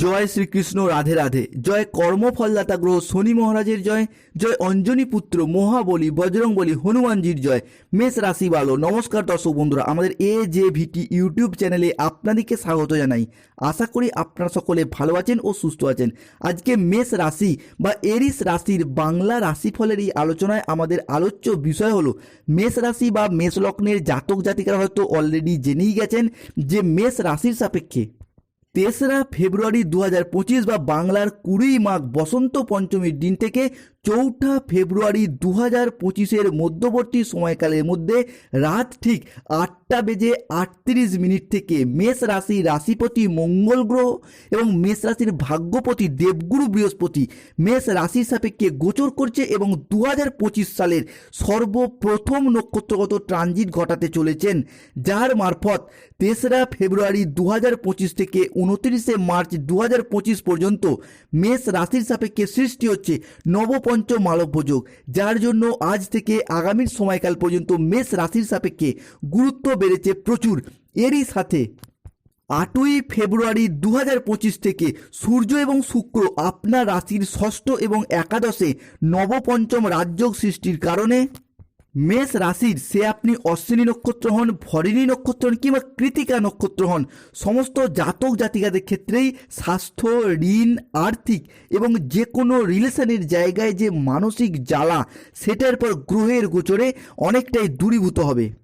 জয় শ্রীকৃষ্ণ, রাধে রাধে। জয় কর্মফলদাতা গ্রহ শনি মহারাজের জয়। জয় অঞ্জনী পুত্র মহাবলী, বজরংবলী, হনুমানজির জয়। মেষ রাশি ভালো নমস্কার দর্শক বন্ধুরা, আমাদের এ জে ভিটি ইউটিউব চ্যানেলে আপনাদেরকে স্বাগত জানাই। আশা করি আপনারা সকলে ভালো আছেন ও সুস্থ আছেন। আজকে মেষ রাশি বা এরিস রাশির বাংলা রাশিফলের এই আলোচনায় আমাদের আলোচ্য বিষয় হলো, মেষ রাশি বা মেষ লগ্নের জাতক জাতিকারা হয়তো অলরেডি জেনেই গেছেন যে মেষ রাশির সাপেক্ষে তেসরা ফেব্রুয়ারি দু হাজার পঁচিশ বা বাংলার কুড়ি মাঘ বসন্ত পঞ্চমীর দিন থেকে চৌঠা ফেব্রুয়ারি দু হাজার পঁচিশের মধ্যবর্তী সময়কালের মধ্যে রাত ঠিক আটটা বেজে আটত্রিশ মিনিট থেকে মেষ রাশি রাশিপতি মঙ্গল গ্রহ এবং মেষ রাশির ভাগ্যপতি দেবগুরু বৃহস্পতি মেষ রাশির সাপেক্ষে গোচর করছে এবং দু হাজার পঁচিশ সালের সর্বপ্রথম নক্ষত্রগত ট্রানজিট ঘটাতে চলেছেন, যার মারফত তেসরা ফেব্রুয়ারি দু হাজার পঁচিশ থেকে উনত্রিশে মার্চ দু হাজার পঁচিশ পর্যন্ত মেষ রাশির সাপেক্ষে সৃষ্টি হচ্ছে নবপঞ্চম মালব্যযোগ যার জন্য আজ থেকে আগামীর সময়কাল পর্যন্ত মেষ রাশির সাপেক্ষে গুরুত্ব বেড়েছে প্রচুর। এরই সাথে আটই ফেব্রুয়ারি দু হাজার পঁচিশ থেকে সূর্য এবং শুক্র আপনার রাশির ষষ্ঠ এবং একাদশে নবপঞ্চম রাজযোগ সৃষ্টির কারণে মেষ রাশির সে আপনি অশ্বিনী নক্ষত্র হন, ভরিণী নক্ষত্র হন কিংবা কৃতিকা নক্ষত্র হন, সমস্ত জাতক জাতিকাদের ক্ষেত্রেই স্বাস্থ্য, ঋণ, আর্থিক এবং যে কোনো রিলেশনের জায়গায় যে মানসিক জ্বালা, সেটার পর গ্রহের গোচরে অনেকটাই দূরীভূত হবে।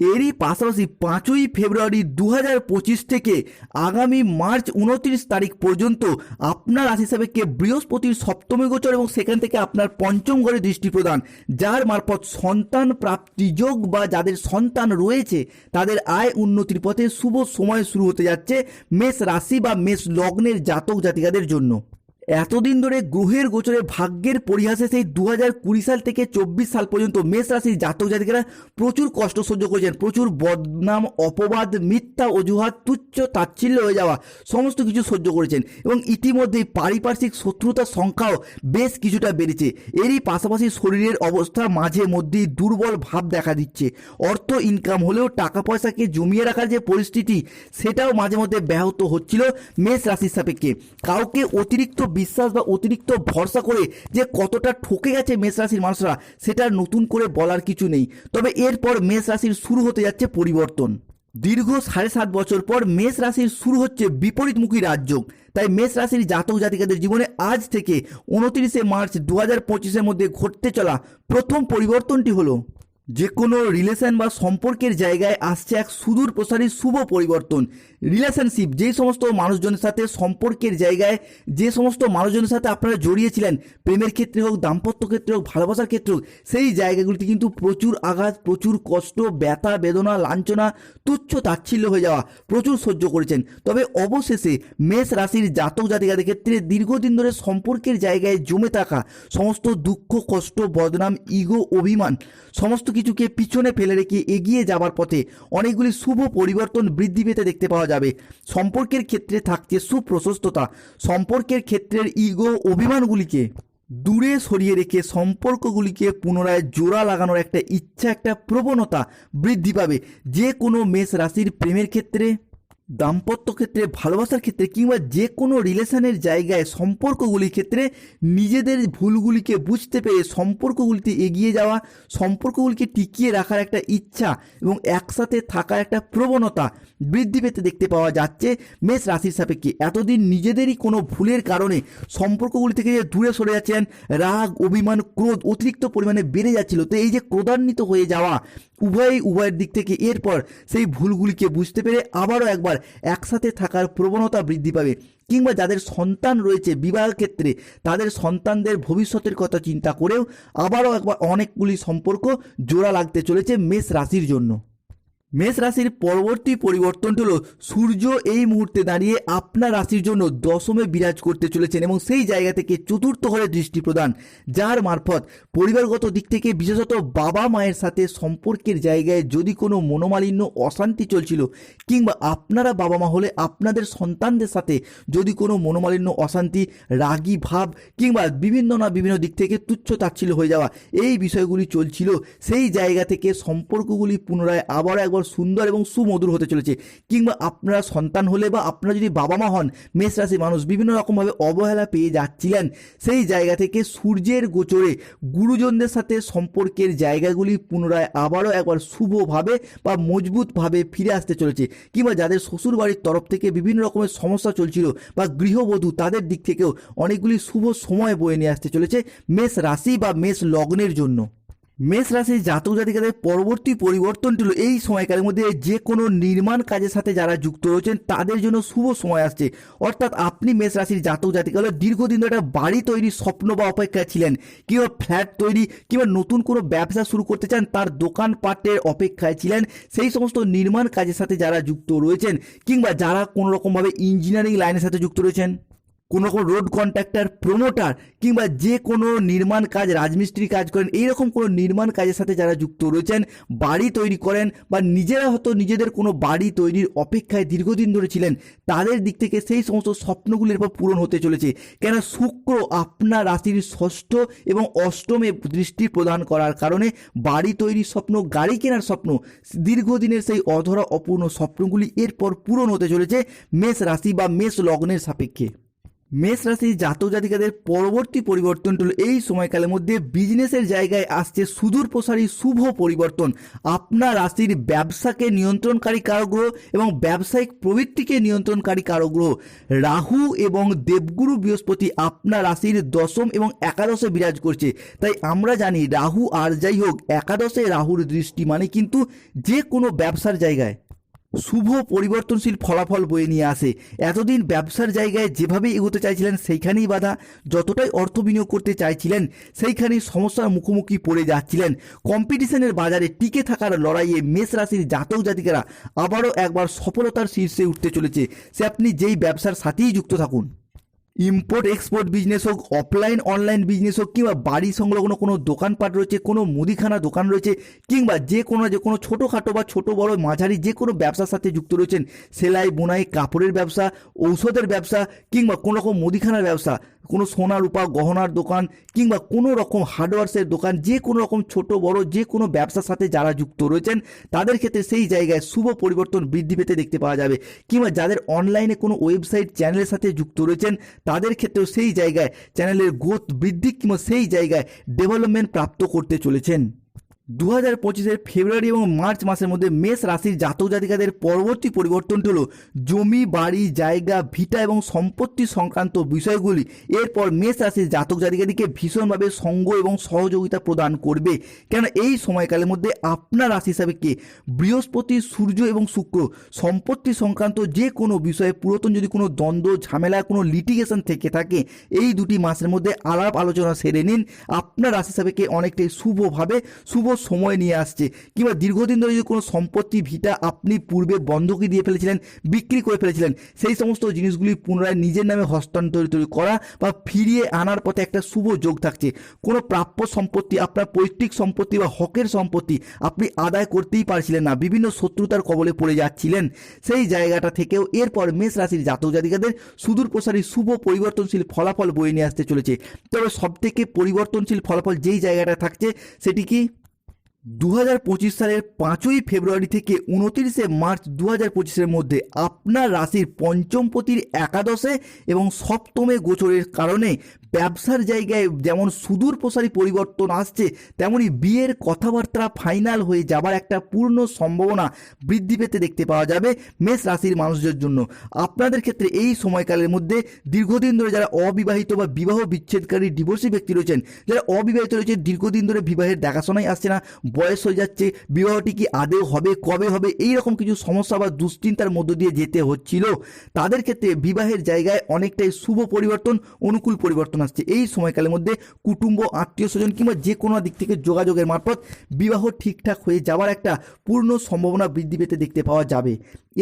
এরই পাশাপাশি পাঁচই ফেব্রুয়ারি দু হাজার পঁচিশ থেকে আগামী মার্চ উনত্রিশ তারিখ পর্যন্ত আপনার রাশি সাপেক্ষে বৃহস্পতির সপ্তমী গোচর এবং সেখান থেকে আপনার পঞ্চম ঘরে দৃষ্টি প্রদান, যার মারফত সন্তান প্রাপ্তি যোগ বা যাদের সন্তান রয়েছে, তাদের আয় উন্নতির পথে শুভ সময় শুরু হতে যাচ্ছে মেষ রাশি বা মেষ লগ্নের জাতক জাতিকাদের জন্য। এতদিন ধরে গ্রহের গোচরে ভাগ্যের পরিহাসে সেই দু কুড়ি সাল থেকে চব্বিশ সাল পর্যন্ত মেষ রাশির জাতক জাতিকেরা প্রচুর কষ্ট সহ্য করেছেন। প্রচুর বদনাম, অপবাদ, মিথ্যা অজুহাত, তুচ্ছ তাচ্ছিল্য হয়ে যাওয়া সমস্ত কিছু সহ্য করেছেন এবং ইতিমধ্যেই পারিপার্শ্বিক শত্রুতার সংখ্যাও বেশ কিছুটা বেড়েছে। এরই পাশাপাশি শরীরের অবস্থা মাঝে মধ্যেই দুর্বল ভাব দেখা দিচ্ছে। অর্থ ইনকাম হলেও টাকা পয়সাকে জমিয়ে রাখার যে পরিস্থিতি, সেটাও মাঝে মধ্যে ব্যাহত হচ্ছিল মেষ রাশির সাপেক্ষে। কাউকে অতিরিক্ত বিশ্বাস বা অতিরিক্ত ভরসা করে যে কতটা ঠকে গেছে মেষ রাশির মানুষরা, সেটা নতুন করে বলার কিছু নেই। তবে এরপর মেষ রাশির শুরু হতে যাচ্ছে পরিবর্তন। দীর্ঘ সাড়ে সাত বছর পর মেষ রাশির শুরু হচ্ছে বিপরীতমুখী রাজযোগ। তাই মেষ রাশির জাতক জাতিকাদের জীবনে আজ থেকে উনত্রিশে মার্চ দু হাজার পঁচিশের মধ্যে ঘটতে চলা প্রথম পরিবর্তনটি হলো যে কোনো রিলেশন বা সম্পর্কের জায়গায় আসছে এক সুদূর প্রসারী শুভ পরিবর্তন। রিলেশনশিপ যেই সমস্ত মানুষজনের সাথে সম্পর্কের জায়গায়, যে সমস্ত মানুষজনের সাথে আপনারা জড়িয়েছিলেন, প্রেমের ক্ষেত্রে হোক, দাম্পত্য ক্ষেত্রে হোক, ভালোবাসার ক্ষেত্রে হোক, সেই জায়গাগুলিতে কিন্তু প্রচুর আঘাত, প্রচুর কষ্ট, ব্যথা, বেদনা, লাঞ্ছনা, তুচ্ছ তাচ্ছিল্য হয়ে যাওয়া প্রচুর সহ্য করেছেন। তবে অবশেষে মেষ রাশির জাতক জাতিকাদের ক্ষেত্রে দীর্ঘদিন ধরে সম্পর্কের জায়গায় জমে থাকা সমস্ত দুঃখ, কষ্ট, বদনাম ইগো অভিমান, সমস্ত কিছুকে পিছনে ফেলে রেখে এগিয়ে যাবার পথে অনেকগুলি শুভ পরিবর্তন বৃদ্ধি পেতে দেখতে পাওয়া যাবে। সম্পর্কের ক্ষেত্রে থাকছে সুপ্রশস্ততা। সম্পর্কের ক্ষেত্রের ইগো অভিমানগুলিকে দূরে সরিয়ে রেখে সম্পর্কগুলিকে পুনরায় জোড়া লাগানোর একটা ইচ্ছা, একটা প্রবণতা বৃদ্ধি পাবে। যে কোনো মেষ রাশির প্রেমের ক্ষেত্রে দাম্পত্য ক্ষেত্রে ভালোবাসার ক্ষেত্রে কিংবা যে কোনো রিলেশনের জায়গায় সম্পর্কগুলির ক্ষেত্রে নিজেদের ভুলগুলিকে বুঝতে পেরে সম্পর্কগুলিতে এগিয়ে যাওয়া, সম্পর্কগুলিকে টিকিয়ে রাখার একটা ইচ্ছা এবং একসাথে থাকার একটা প্রবণতা বৃদ্ধি পেতে দেখতে পাওয়া যাচ্ছে। মেষ রাশির সাপেক্ষে এতদিন নিজেদেরই কোনো ভুলের কারণে সম্পর্কগুলি থেকে যে দূরে সরে যাচ্ছেন, রাগ, অভিমান, ক্রোধ অতিরিক্ত পরিমাণে বেড়ে যাচ্ছিল। তো এই যে ক্রোধান্বিত হয়ে যাওয়া উভয়ই উভয়ের দিক থেকে এরপর সেই ভুলগুলিকে বুঝতে পেরে আবারও একবার একসাথে থাকার প্রবণতা বৃদ্ধি পাবে কিংবা যাদের সন্তান রয়েছে বিবাহ ক্ষেত্রে, তাদের সন্তানদের ভবিষ্যতের কথা চিন্তা করেও আবারও একবার অনেকগুলি সম্পর্ক জোড়া লাগতে চলেছে মেষ রাশির জন্য। মেষ রাশির পরবর্তী পরিবর্তন হলো, সূর্য এই মুহূর্তে দাঁড়িয়ে আপনার রাশির জন্য দশমে বিরাজ করতে চলেছেন এবং সেই জায়গা থেকে চতুর্থ ঘরে দৃষ্টি প্রদান। যার মারফত পরিবারগত দিক থেকে বিশেষত বাবা মায়ের সাথে সম্পর্কের জায়গায় যদি কোনো মনোমালিন্য, অশান্তি চলছিল কিংবা আপনারা বাবা মা হলে আপনাদের সন্তানদের সাথে যদি কোনো মনোমালিন্য, অশান্তি, রাগী ভাব কিংবা বিভিন্ন না বিভিন্ন দিক থেকে তুচ্ছ তাচ্ছিল হয়ে যাওয়া, এই বিষয়গুলি চলছিল, সেই জায়গা থেকে সম্পর্কগুলি পুনরায় আবার একবার একবার সুন্দর এবং সুমধুর হতে চলেছে। কিংবা আপনারা সন্তান হলে বা আপনারা যদি বাবা মা হন, মেষ রাশির মানুষ বিভিন্ন রকমভাবে অবহেলা পেয়ে যাচ্ছিলেন। সেই জায়গা থেকে সূর্যের গোচরে গুরুজনদের সাথে সম্পর্কের জায়গাগুলি পুনরায় আবারও একবার শুভভাবে বা মজবুতভাবে ফিরে আসতে চলেছে। কিংবা যাদের শ্বশুর বাড়ির তরফ থেকে বিভিন্ন রকমের সমস্যা চলছিল বা গৃহবধূ তাদের দিক থেকেও অনেকগুলি শুভ সময় বয়ে নিয়ে আসতে চলেছে মেষ রাশি বা মেষ লগ্নের জন্য। মেষ রাশির জাতক জাতিকাদের পরবর্তী পরিবর্তনটি হলো এই সময়কালের মধ্যে যে কোনো নির্মাণ কাজের সাথে যারা যুক্ত রয়েছেন, তাদের জন্য শুভ সময় আসছে। অর্থাৎ আপনি মেষ রাশির জাতক জাতিকা হলে দীর্ঘদিন ধরে একটা বাড়ি তৈরির স্বপ্ন বা অপেক্ষায় ছিলেন, কিংবা ফ্ল্যাট তৈরি, কিংবা নতুন কোনো ব্যবসা শুরু করতে চান, তার দোকানপাটের অপেক্ষায় ছিলেন, সেই সমস্ত নির্মাণ কাজের সাথে যারা যুক্ত রয়েছেন, কিংবা যারা কোনো রকমভাবে ইঞ্জিনিয়ারিং লাইনের সাথে যুক্ত রয়েছেন। কোনো রকম রোড কন্ট্রাক্টর প্রমোটার কিংবা যে কোনো নির্মাণ কাজ, রাজমিস্ত্রি কাজ করেন, এইরকম কোনো নির্মাণ কাজের সাথে যারা যুক্ত রয়েছেন, বাড়ি তৈরি করেন বা নিজেরা হয়তো নিজেদের কোনো বাড়ি তৈরির অপেক্ষায় দীর্ঘদিন ধরে ছিলেন, তাদের দিক থেকে সেই সমস্ত স্বপ্নগুলির পর পূরণ হতে চলেছে। কেন শুক্র আপনার রাশির ষষ্ঠ এবং অষ্টমে দৃষ্টি প্রদান করার কারণে বাড়ি তৈরির স্বপ্ন, গাড়ি কেনার স্বপ্ন, দীর্ঘদিনের সেই অধরা অপূর্ণ স্বপ্নগুলি এরপর পূরণ হতে চলেছে মেষ রাশি বা মেষ লগ্নের সাপেক্ষে। মেষ রাশির জাতক জাতিকাদের পরবর্তী পরিবর্তনটি হলো এই সময়কালের মধ্যে বিজনেসের জায়গায় আসছে সুদূর প্রসারী শুভ পরিবর্তন। আপনার রাশির ব্যবসাকে নিয়ন্ত্রণকারী কারগ্রহ এবং ব্যবসায়িক প্রবৃত্তিকে নিয়ন্ত্রণকারী কারগ্রহ রাহু এবং দেবগুরু বৃহস্পতি আপনার রাশির দশম এবং একাদশে বিরাজ করছে। তাই আমরা জানি রাহু আর যাই হোক, একাদশে রাহুর দৃষ্টি মানে কিন্তু যে কোনো ব্যবসার জায়গায়। শুভ পরিবর্তনশীল ফলাফল বয়ে নিয়ে আসে। এতদিন ব্যবসার জায়গায় যেভাবে এগোতে চাইছিলেন, সেইখানেই বাধা যতটাই অর্থ বিনিয়োগ করতে চাইছিলেন, সেইখানেই সমস্যার মুখোমুখি পড়ে যাচ্ছিলেন। কম্পিটিশনের বাজারে টিকে থাকার লড়াইয়ে মেষ রাশির জাতক জাতিকারা আবারও একবার সফলতার শীর্ষে উঠতে চলেছে। সে আপনি যেই ব্যবসার সাথেই যুক্ত থাকুন। ইম্পোর্ট এক্সপোর্ট বিজনেস হোক অফলাইন অনলাইন বিজনেস হোক, কিংবা বাড়ি সংলগ্ন কোনো দোকানপাট রয়েছে, কোনো মুদিখানা দোকান রয়েছে, কিংবা যে কোনো যে কোনো ছোটোখাটো বা ছোটো বড় মাঝারি যে কোনো ব্যবসার সাথে যুক্ত রয়েছেন, সেলাই, বোনাই, কাপড়ের ব্যবসা, ঔষধের ব্যবসা, কিংবা কোনো রকম মুদিখানার ব্যবসা, কোনো সোনা রূপা, গহনার দোকান, কিংবা কোনো রকম হার্ডওয়ার্সের দোকান, যে কোনো রকম ছোট, বড়, যে কোনো ব্যবসার সাথে যারা যুক্ত রয়েছেন, তাদের ক্ষেত্রে সেই জায়গায় শুভ পরিবর্তন বৃদ্ধি পেতে দেখতে পাওয়া যাবে। কিংবা যাদের অনলাইনে কোনো ওয়েবসাইট চ্যানেলের সাথে যুক্ত রয়েছেন তাদের ক্ষেত্রেও সেই জায়গায় চ্যানেলের গ্রোথ বৃদ্ধি কিংবা সেই জায়গায় ডেভেলপমেন্ট প্রাপ্ত করতে চলেছেন। দু হাজার পঁচিশের ফেব্রুয়ারি এবং মার্চ মাসের মধ্যে মেষ রাশির জাতক জাতিকাদের পরবর্তী পরিবর্তনটি হলো জমি, বাড়ি, জায়গা, ভিটা এবং সম্পত্তি সংক্রান্ত বিষয়গুলি। এরপর মেষ রাশির জাতক জাতিকাদিকে ভীষণভাবে সঙ্গ এবং সহযোগিতা প্রদান করবে। কেন এই সময়কালের মধ্যে আপনার রাশি হিসাবে কে? বৃহস্পতি, সূর্য এবং শুক্র। সম্পত্তি সংক্রান্ত যে কোনো বিষয়ে পুরাতন যদি কোনো দ্বন্দ্ব, ঝামেলা, কোনো লিটিগেশন থেকে থাকে, এই দুটি মাসের মধ্যে আলাপ আলোচনা সেরে নিন। আপনার রাশি হিসাবে কে? অনেকটাই শুভভাবে শুভ সময় নিয়ে আসছে। কিংবা দীর্ঘদিন ধরে যদি কোনো সম্পত্তি, ভিটা আপনি পূর্বে বন্ধকি দিয়ে ফেলেছিলেন, বিক্রি করে ফেলেছিলেন, সেই সমস্ত জিনিসগুলি পুনরায় নিজের নামে হস্তান্তরিত করা বা ফিরিয়ে আনার পথে একটা শুভ যোগ থাকছে। কোনো প্রাপ্য সম্পত্তি, আপনার পৈতৃক সম্পত্তি বা হকের সম্পত্তি আপনি আদায় করতেই পারছিলেন না। বিভিন্ন শত্রুতার কবলে পড়ে যাচ্ছিলেন। সেই জায়গাটা থেকেও এরপর মেষ রাশির জাতক জাতিকাদের সুদূর প্রসারী শুভ পরিবর্তনশীল ফলাফল বয়ে নিয়ে আসতে চলেছে। তবে সবথেকে পরিবর্তনশীল ফলাফল যেই জায়গাটা থাকছে, সেটি কি? দু হাজার পঁচিশ সালের পাঁচই ফেব্রুয়ারি থেকে উনতিরিশে মার্চ দু হাজার মধ্যে আপনার রাশির পঞ্চমপতির একাদশে এবং সপ্তমে গোচরের কারণে ব্যবসার জায়গায় যেমন সুদূর প্রসারী পরিবর্তন আসছে, তেমনি বিয়ের কথাবার্তা ফাইনাল হয়ে যাবার একটা পূর্ণ সম্ভাবনা বৃদ্ধি পেতে দেখতে পাওয়া যাবে মেষ রাশির মানুষদের জন্য। আপনাদের ক্ষেত্রে এই সময়কালের মধ্যে দীর্ঘদিন ধরে যারা অবিবাহিত বা বিবাহ বিচ্ছেদকারী ডিভোর্সি ব্যক্তি রয়েছেন, যারা অবিবাহিত রয়েছে দীর্ঘদিন ধরে বিবাহের দেখাশোনাই আসছে না, বয়স হয়ে যাচ্ছে, বিবাহটি কি আদেও হবে, কবে হবে এই রকম কিছু সমস্যা বা দুশ্চিন্তার মধ্য দিয়ে যেতে হচ্ছিল, তাদের ক্ষেত্রে বিবাহের জায়গায় অনেকটাই শুভ পরিবর্তন, অনুকূল পরিবর্তন আসছে। এই সময়কালের মধ্যে কুটুম্ব, আত্মীয় স্বজন কিংবা যে কোনো দিক থেকে যোগাযোগের মারফত বিবাহ ঠিকঠাক হয়ে যাওয়ার একটা পূর্ণ সম্ভাবনা বৃদ্ধি পেতে দেখতে পাওয়া যাবে।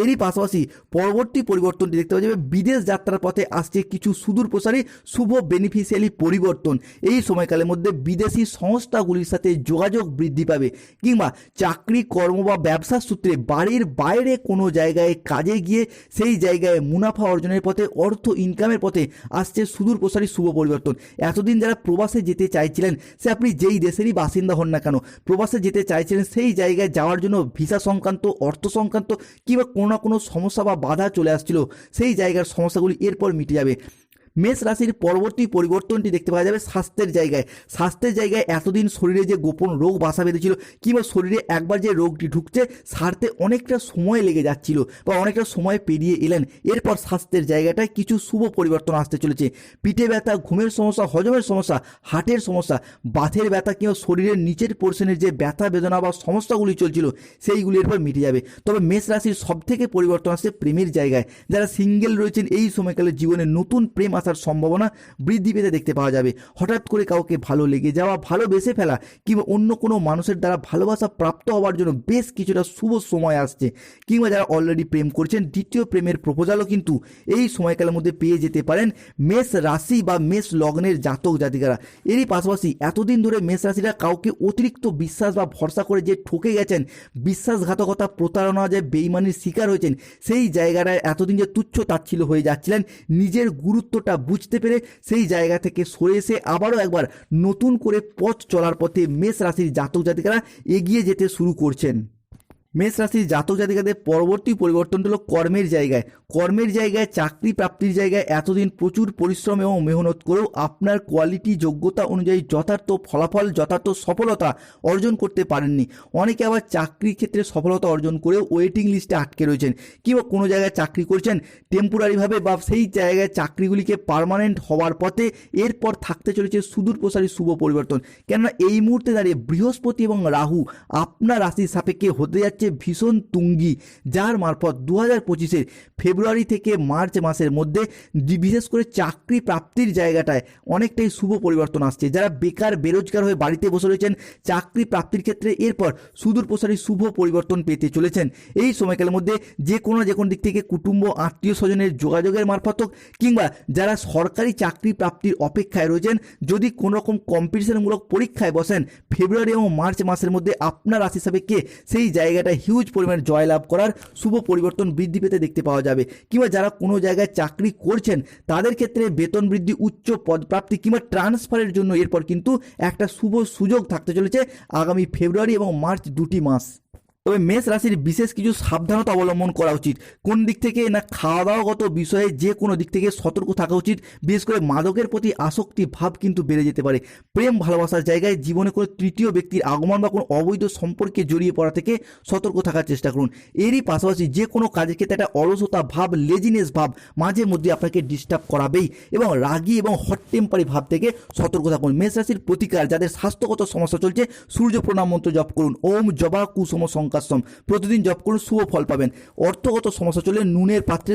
এরই পাশাপাশি পরবর্তী পরিবর্তনটি দেখতে পাওয়া যাবে। বিদেশ যাত্রার পথে আসছে কিছু সুদূর প্রসারী শুভ বেনিফিশিয়ালি পরিবর্তন। এই সময়কালের মধ্যে বিদেশি সংস্থাগুলির সাথে যোগাযোগ বৃদ্ধি পাবে কিংবা চাকরি, কর্ম বা ব্যবসার সূত্রে বাড়ির বাইরে কোনো জায়গায় কাজে গিয়ে সেই জায়গায় মুনাফা অর্জনের পথে, অর্থ ইনকামের পথে আসছে সুদূর প্রসারী শুভ পরিবর্তন। পরিবর্তন। এতদিন যারা প্রবাসে যেতে চাইছিলেন, সে আপনি যেই দেশেরই বাসিন্দা হন না কেন, প্রবাসে যেতে চাইছিলেন, সেই জায়গায় যাওয়ার জন্য ভিসা সংক্রান্ত, অর্থ সংক্রান্ত কিংবা কোনো না কোনো সমস্যা বা বাধা চলে আসছিল, সেই জায়গার সমস্যাগুলি এরপর মিটে যাবে। মেষ রাশির পরবর্তী পরিবর্তনটি দেখতে পাওয়া যাবে স্বাস্থ্যের জায়গায়। স্বাস্থ্যের জায়গায় এতদিন শরীরে যে গোপন রোগ বাসা বেঁধেছিল কিংবা শরীরে একবার যে রোগটি ঢুকছে, সারতে অনেকটা সময় লেগে যাচ্ছিল বা অনেকটা সময় পেরিয়ে এলেন। এরপর স্বাস্থ্যের জায়গাটায় কিছু শুভ পরিবর্তন আসতে চলেছে। পিঠে ব্যথা, ঘুমের সমস্যা, হজমের সমস্যা, হার্টের সমস্যা, বাথের ব্যথা কিংবা শরীরের নিচের পোর্শনের যে ব্যথা বেদনা বা সমস্যাগুলি চলছিল, সেইগুলি এরপর মিটে যাবে। তবে মেষ রাশির সব থেকে পরিবর্তন আসছে প্রেমের জায়গায়। যারা সিঙ্গেল রয়েছেন, এই সময়কালে জীবনে নতুন প্রেম আসার সম্ভাবনা বৃদ্ধি পেতে দেখতে পাওয়া যাবে। হঠাৎ করে কাউকে ভালো লেগে যাওয়া ভালোবেসে ফেলা কিংবা অন্য কোনো মানুষের দ্বারা ভালোবাসা প্রাপ্ত হওয়ার জন্য বেশ কিছুটা শুভ সময় আসছে কিংবা যারা অলরেডি প্রেম করছেন, দ্বিতীয় প্রেমের প্রপোজালও কিন্তু এই সময়কালের মধ্যে পেয়ে যেতে পারেন মেষ রাশি বা মেষ লগ্নের জাতক জাতিকারা। এরই পাশাপাশি এতদিন ধরে মেষ রাশিরা কাউকে অতিরিক্ত বিশ্বাস বা ভরসা করে যে ঠকে গেছেন, বিশ্বাসঘাতকতা প্রতারণা যে বেইমানির শিকার হয়েছেন, সেই জায়গাটায় এতদিন যে তুচ্ছ তাচ্ছিল হয়ে যাচ্ছিলেন, নিজের গুরুত্বটা বুঝতে পেরে সেই জায়গা থেকে সরে এসে আবারও একবার নতুন করে পথ চলার পথে মেষ রাশির জাতক জাতিকারা এগিয়ে যেতে শুরু করছেন। মেষ রাশির জাতক জাতিকাদের পরবর্তী পরিবর্তন হলো কর্মের জায়গায়। কর্মের জায়গায়, চাকরি প্রাপ্তির জায়গায় এতদিন প্রচুর পরিশ্রম এবং মেহনত করেও আপনার কোয়ালিটি যোগ্যতা অনুযায়ী যথার্থ ফলাফল, যথার্থ সফলতা অর্জন করতে পারেননি। অনেকে আবার চাকরির ক্ষেত্রে সফলতা অর্জন করেও ওয়েটিং লিস্টে আটকে রয়েছেন। কিংবা কোনো জায়গায় চাকরি করছেন টেম্পোরারিভাবে বা সেই জায়গায় চাকরিগুলিকে পার্মানেন্ট হওয়ার পথে এরপর থাকতে চলেছে সুদূর প্রসারী শুভ পরিবর্তন। কেননা এই মুহূর্তে দাঁড়িয়ে বৃহস্পতি এবং রাহু আপনার রাশির সাপেক্ষে হতে যাচ্ছে ভীষণ তুঙ্গি, যার মারফত দু হাজার পঁচিশের ফেব্রুয়ারি থেকে মার্চ মাসের মধ্যে বিশেষ করে চাকরি প্রাপ্তির জায়গাটায় অনেকটাই শুভ পরিবর্তন আসছে। যারা বেকার, বেরোজগার হয়ে বাড়িতে বসে রয়েছেন, চাকরি প্রাপ্তির ক্ষেত্রে এরপর সুদূর প্রসারী শুভ পরিবর্তন পেতে চলেছেন। এই সময়কালের মধ্যে যে কোনো যে কোনো দিক থেকে কুটুম্ব, আত্মীয় স্বজনের যোগাযোগের মারফত হোক, কিংবা যারা সরকারি চাকরি প্রাপ্তির অপেক্ষায় রয়েছেন, যদি কোনো রকম কম্পিটিশনমূলক পরীক্ষায় বসেন, ফেব্রুয়ারি এবং মার্চ মাসের মধ্যে আপনার রাশি সাপেক্ষে সেই জায়গাটায় হিউজ পরিমাণে জয়লাভ করার শুভ পরিবর্তন বৃদ্ধি পেতে দেখতে পাওয়া যাবে। কিংবা যারা কোনো জায়গায় চাকরি করছেন, তাদের ক্ষেত্রে বেতন বৃদ্ধি, উচ্চ পদপ্রাপ্তি কিংবা ট্রান্সফারের জন্য এরপর কিন্তু একটা শুভ সুযোগ থাকতে চলেছে আগামী ফেব্রুয়ারি এবং মার্চ দুটি মাস। তবে মেষ রাশির বিশেষ কিছু সাবধানতা অবলম্বন করা উচিত। কোন দিক থেকে না খাওয়া দাওয়াগত বিষয়ে যে কোনো দিক থেকে সতর্ক থাকা উচিত, বিশেষ করে মাদকের প্রতি আসক্তি ভাব কিন্তু বেড়ে যেতে পারে। প্রেম, ভালোবাসার জায়গায় জীবনে কোনো তৃতীয় ব্যক্তির আগমন বা কোনো অবৈধ সম্পর্কে জড়িয়ে পড়া থেকে সতর্ক থাকার চেষ্টা করুন। এরই পাশাপাশি যে কোনো কাজের ক্ষেত্রে একটা অলসতা ভাব লেজিনেস ভাব মাঝে মধ্যে আপনাকে ডিস্টার্ব করাবেই এবং রাগী এবং হট টেম্পারি ভাব থেকে সতর্ক থাকুন। মেষ রাশির প্রতিকার, যাদের স্বাস্থ্যগত সমস্যা চলছে, সূর্য প্রণাম মন্ত্র জপ করুন। ওম জবা কুসম কুসুম সংকাশ্যম প্রতিদিন জপ করুন শুভ ফল পাবেন। অর্থগত সমস্যা চলে নুনের পাত্রে